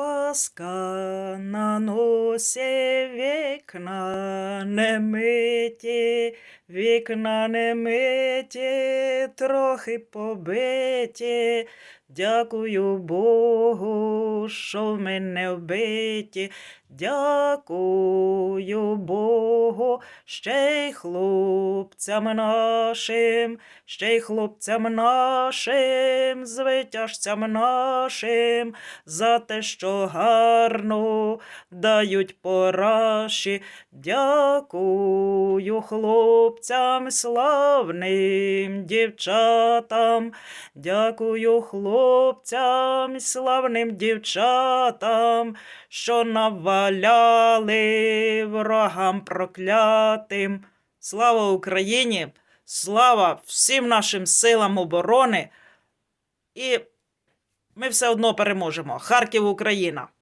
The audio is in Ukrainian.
Паска на носі вікна не миті, вікна не миті, трохи побиті. Дякую Богу, що в мене вбиті. Дякую Богу, ще й хлопцям нашим, ще й хлопцям нашим, звитяжцям нашим, за те, що гарно дають пораші. Дякую хлопцям славним дівчатам. Дякую хлопцям славним дівчатам, що наваляли ворогам проклятим. Слава Україні! Слава всім нашим силам оборони! І ми все одно переможемо. Харків Україна!